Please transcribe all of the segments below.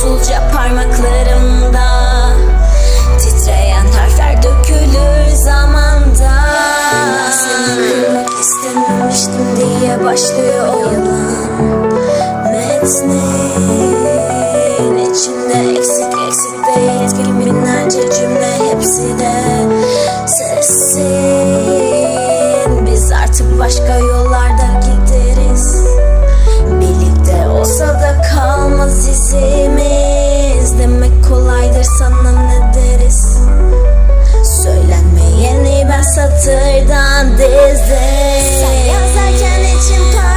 usulca parmaklarımda Titreyen harfler dökülür zamanda. Seni bilmek istememiştim diye başlıyor o yalan. Metnin içinde eksik eksik ve yetkili binlerce cümle hepsi de Sessin biz artık başka yok Sırdan dizi Sayarsan içim kalır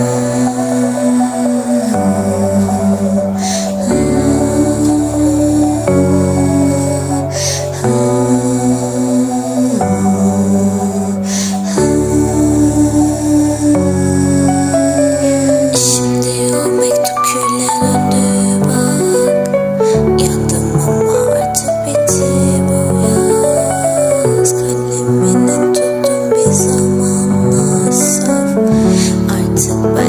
Şimdi o mektup küller to